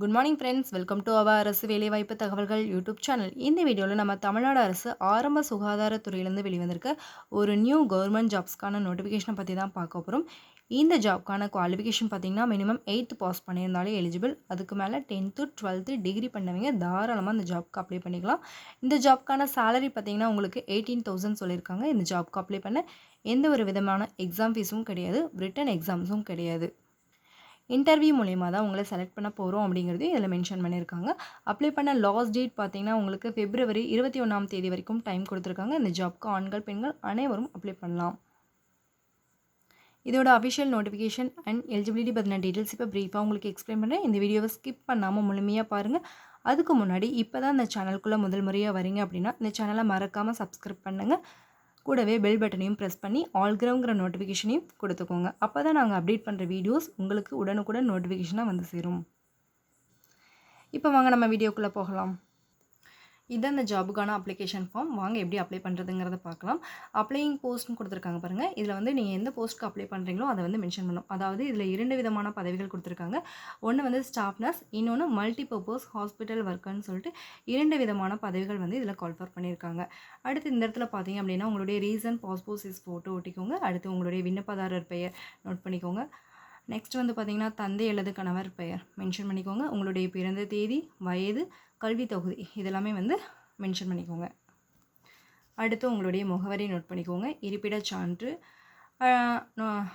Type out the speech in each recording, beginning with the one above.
Good morning friends welcome to அவ அரசு வேலைவாய்ப்பு தகவல்கள் யூடியூப் சேனல் இந்த வீடியோவில் நம்ம தமிழ்நாடு அரசு ஆரம்ப சுகாதாரத்துறையிலேருந்து வெளிவந்திருக்க ஒரு நியூ கவர்மெண்ட் ஜாப்ஸ்க்கான நோட்டிஃபிகேஷனை பற்றி தான் பார்க்க போகிறோம் இந்த ஜாப்க்கான குவாலிஃபிகேஷன் பார்த்தீங்கன்னா மினிமம் எயித்து பாஸ் பண்ணியிருந்தாலே எலிஜிபிள் அதுக்கு மேலே டென்த்து டுவெல்த்து டிகிரி பண்ணவங்க தாராளமாக இந்த ஜாப்க்கு அப்ளை பண்ணிக்கலாம். இந்த ஜாப்க்கான சேலரி பார்த்தீங்கன்னா உங்களுக்கு எயிட்டீன் தௌசண்ட் சொல்லியிருக்காங்க. இந்த ஜாப்க்கு அப்ளை பண்ண எந்த ஒரு விதமான எக்ஸாம் ஃபீஸும் கிடையாது. ரிட்டன் எக்ஸாம்ஸும் கிடையாது. இன்டர்வியூ மூலயமா தான் உங்களை செலக்ட் பண்ண போகிறோம் அப்படிங்கிறது இதில் மென்ஷன் பண்ணியிருக்காங்க அப்ளை பண்ண லாஸ்ட் டேட் பார்த்தீங்கன்னா உங்களுக்கு பிப்ரவரி இருபத்தி ஒன்றாம் தேதி வரைக்கும் டைம் கொடுத்துருக்காங்க. இந்த ஜாப்க்கு ஆண்கள் பெண்கள் அனைவரும் அப்ளை பண்ணலாம். இதோட அஃபிஷியல் நோட்டிஃபிகேஷன் அண்ட் எலிஜிபிலிட்டி பற்றின டீட்டெயில்ஸ் இப்போ ப்ரீஃபாக உங்களுக்கு எக்ஸ்பிளைன் பண்ணுறேன் இந்த வீடியோவை ஸ்கிப் பண்ணாமல் முழுமையாக பாருங்கள் அதுக்கு முன்னாடி இப்போ தான் இந்த சேனலுக்குள்ளே முதல் முறையாக வரீங்க அப்படின்னா இந்த சேனலை மறக்காமல் சப்ஸ்கிரைப் பண்ணுங்கள் கூடவே பெல் பட்டனையும் ப்ரெஸ் பண்ணி ஆல்கிரவுங்கிற நோட்டிஃபிகேஷனையும் கொடுத்துக்கோங்க. அப்போ தான் நாங்கள் அப்டேட் பண்ணுற வீடியோஸ் உங்களுக்கு உடனுக்குடன் நோட்டிஃபிகேஷனாக வந்து சேரும். இப்போ வாங்க நம்ம வீடியோக்குள்ளே போகலாம். இதுதான் இந்த ஜாபுக்கான அப்ளிகேஷன் ஃபார்ம் வாங்க எப்படி அப்ளை பண்ணுறதுங்கிறத பார்க்கலாம். அப்ளையிங் போஸ்ட்னு கொடுத்துருக்காங்க பாருங்கள் இதில் வந்து நீங்கள் எந்த போஸ்ட்டுக்கு அப்ளை பண்ணுறீங்களோ அதை வந்து மென்ஷன் பண்ணும். அதாவது இதில் இரண்டு விதமான பதவிகள் கொடுத்துருக்காங்க. ஒன்று வந்து ஸ்டாஃப் நர்ஸ் இன்னொன்று மல்டி பர்பஸ் ஹாஸ்பிட்டல் ஒர்க்குன்னு சொல்லிட்டு இரண்டு விதமான பதவிகள் வந்து இதில் கால்ஃபர் பண்ணியிருக்காங்க. அடுத்து இந்த இடத்துல பார்த்தீங்க அப்படின்னா உங்களுடைய ரீசன் பாஸ்போர்ட் சைஸ் ஃபோட்டோ ஒட்டிக்கோங்க. அடுத்து உங்களுடைய விண்ணப்பதாரர் பெயர் நோட் பண்ணிக்கோங்க. நெக்ஸ்ட் வந்து பார்த்திங்கன்னா தந்தை அல்லது கணவர் பெயர் மென்ஷன் பண்ணிக்கோங்க. உங்களுடைய பிறந்த தேதி வயது கல்வி தொகுதி இதெல்லாமே வந்து மென்ஷன் பண்ணிக்கோங்க. அடுத்து உங்களுடைய முகவரி நோட் பண்ணிக்கோங்க. இருப்பிட சான்று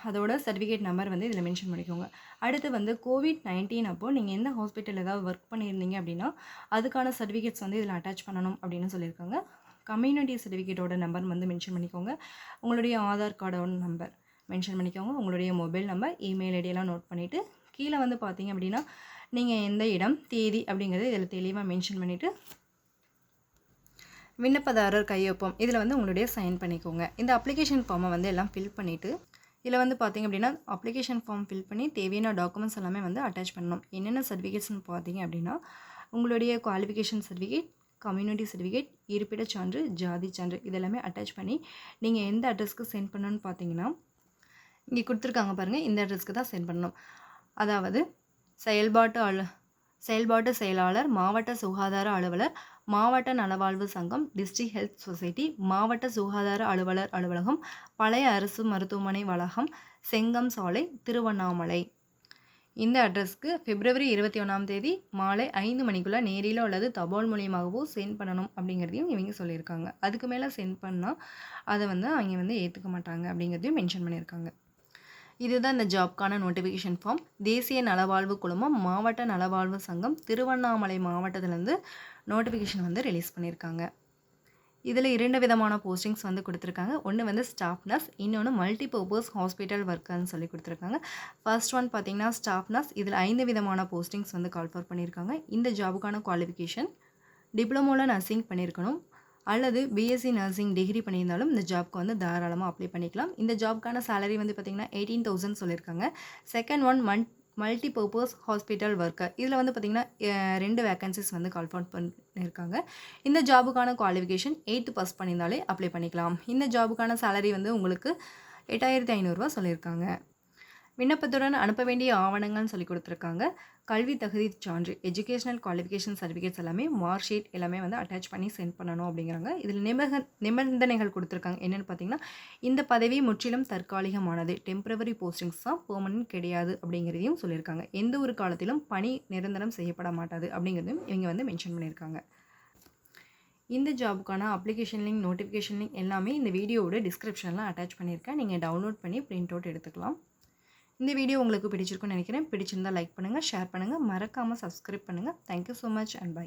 அதோட சர்டிஃபிகேட் நம்பர் வந்து இதில் மென்ஷன் பண்ணிக்கோங்க. அடுத்து வந்து கோவிட் நைன்டீன் அப்போது நீங்கள் எந்த ஹாஸ்பிட்டல் ஏதாவது ஒர்க் பண்ணியிருந்தீங்க அப்படின்னா அதுக்கான சர்டிஃபிகேட்ஸ் வந்து இதில் அட்டாச் பண்ணணும் அப்படின்னு சொல்லியிருக்காங்க. கம்யூனிட்டி சர்டிஃபிகேட்டோட நம்பர் வந்து மென்ஷன் பண்ணிக்கோங்க. உங்களுடைய ஆதார் கார்டோட நம்பர் மென்ஷன் பண்ணிக்கோங்க. உங்களுடைய மொபைல் நம்பர் இமெயில் ஐடியெல்லாம் நோட் பண்ணிவிட்டு கீழே வந்து பார்த்தீங்க அப்படின்னா நீங்கள் எந்த இடம் தேதி அப்படிங்கிறது இதில் தெளிவாக மென்ஷன் பண்ணிவிட்டு விண்ணப்பதாரர் கையொப்பம் இதில் வந்து உங்களுடைய சைன் பண்ணிக்கோங்க. இந்த அப்ளிகேஷன் ஃபார்மை வந்து எல்லாம் ஃபில் பண்ணிவிட்டு இதில் வந்து பார்த்திங்க அப்படின்னா அப்ளிகேஷன் ஃபார்ம் ஃபில் பண்ணி தேவையான டாக்குமெண்ட்ஸ் எல்லாமே வந்து அட்டாச் பண்ணணும். என்னென்ன சர்டிஃபிகேட்ஸ்னு பார்த்தீங்க அப்படின்னா உங்களுடைய குவாலிஃபிகேஷன் சர்டிஃபிகேட் கம்யூனிட்டி சர்டிஃபிகேட் இருப்பிட சான்று ஜாதி சான்று இதெல்லாமே அட்டாச் பண்ணி நீங்கள் எந்த அட்ரஸ்க்கு சென்ட் பண்ணணும்னு பார்த்தீங்கன்னா இங்கே கொடுத்துருக்காங்க பாருங்கள் இந்த அட்ரஸ்க்கு தான் சென்ட் பண்ணணும். அதாவது செயல்பாட்டு அலு செயல்பாட்டு செயலாளர் மாவட்ட சுகாதார அலுவலர் மாவட்ட நலவாழ்வு சங்கம் டிஸ்ட்ரிக் ஹெல்த் சொசைட்டி மாவட்ட சுகாதார அலுவலர் அலுவலகம் பழைய அரசு மருத்துவமனை வளாகம் செங்கம் சாலை திருவண்ணாமலை. இந்த அட்ரஸ்க்கு பிப்ரவரி இருபத்தி ஒன்றாம் தேதி மாலை ஐந்து மணிக்குள்ளே நேரிலோ அல்லது தபால் மூலியமாகவோ சென்ட் பண்ணணும் அப்படிங்கிறதையும் இவங்க சொல்லியிருக்காங்க. அதுக்கு மேலே சென்ட் பண்ணால் அதை வந்து அவங்க வந்து ஏற்றுக்க மாட்டாங்க அப்படிங்கிறதையும் மென்ஷன் பண்ணியிருக்காங்க. இதுதான் இந்த ஜாப்க்கான நோட்டிஃபிகேஷன் ஃபார்ம். தேசிய நலவாழ்வு குழுமம் மாவட்ட நலவாழ்வு சங்கம் திருவண்ணாமலை மாவட்டத்திலேருந்து நோட்டிஃபிகேஷன் வந்து ரிலீஸ் பண்ணியிருக்காங்க. இதில் இரண்டு விதமான போஸ்டிங்ஸ் வந்து கொடுத்துருக்காங்க. ஒன்று வந்து ஸ்டாஃப் நர்ஸ் இன்னொன்று மல்டிபர்பஸ் ஹாஸ்பிட்டல் ஒர்க்கர்னு சொல்லி கொடுத்துருக்காங்க. ஃபர்ஸ்ட் ஒன் பார்த்தீங்கன்னா ஸ்டாஃப் நர்ஸ். இதில் ஐந்து விதமான போஸ்டிங்ஸ் வந்து கால்ஃபர் பண்ணியிருக்காங்க. இந்த ஜாபுக்கான குவாலிஃபிகேஷன் டிப்ளமோவில் நர்சிங் பண்ணியிருக்கணும். அல்லது பிஎஸ்சி நர்சிங் டிகிரி பண்ணியிருந்தாலும் இந்த ஜாப்க்கு வந்து தாராளமாக அப்ளை பண்ணிக்கலாம். இந்த ஜாப்க்கான சேலரி வந்து பார்த்திங்கன்னா எயிட்டீன் தௌசண்ட் சொல்லியிருக்காங்க. Second one man multi purpose hospital worker இதில் வந்து பார்த்திங்கன்னா ரெண்டு வேக்கன்சிஸ் வந்து கால்ஃபார்ம் பண்ணியிருக்காங்க. இந்த ஜாபுக்கான குவாலிஃபிகேஷன் எயித்து பாஸ் பண்ணியிருந்தாலே அப்ளை பண்ணிக்கலாம். இந்த ஜாபுக்கான சேலரி வந்து உங்களுக்கு எட்டாயிரத்தி ஐநூறுரூவா சொல்லியிருக்காங்க. விண்ணப்பத்துடன் அனுப்ப வேண்டிய ஆவணங்கள்னு சொல்லி கொடுத்துருக்காங்க. கல்வி தகுதி சான்று எஜுகேஷனல் குவாலிஃபிகேஷன் சர்டிஃபிகேட்ஸ் எல்லாமே மார்க் ஷீட் எல்லாமே வந்து அட்டாச் பண்ணி சென்ட் பண்ணணும் அப்படிங்கிறாங்க. இதில் நிபக நிபந்தனைகள் கொடுத்துருக்காங்க. என்னென்னு பார்த்தீங்கன்னா இந்த பதவி முற்றிலும் தற்காலிகமானது. டெம்பரவரி போஸ்டிங்ஸ் தான் பெர்மனன்ட் கிடையாது அப்படிங்கிறதையும் சொல்லியிருக்காங்க. எந்த ஒரு காலத்திலும் பணி நிரந்தரம் செய்யப்பட மாட்டாது அப்படிங்கிறதையும் இவங்க வந்து மென்ஷன் பண்ணியிருக்காங்க. இந்த ஜாபுக்கான அப்ளிகேஷன் லிங்க் நோட்டிஃபிகேஷன் லிங்க் எல்லாமே இந்த வீடியோவோட டிஸ்கிரிப்ஷனில் அட்டாச் பண்ணியிருக்கேன். நீங்கள் டவுன்லோட் பண்ணி பிரிண்ட் அவுட் எடுத்துக்கலாம். இந்த வீடியோ உங்களுக்கு பிடிச்சிருக்குன்னு நினைக்கிறேன். பிடிச்சிருந்தால் லைக் பண்ணுங்கள் ஷேர் பண்ணுங்கள் மறக்காமல் சப்ஸ்கிரைப் பண்ணுங்கள் thank you so much and bye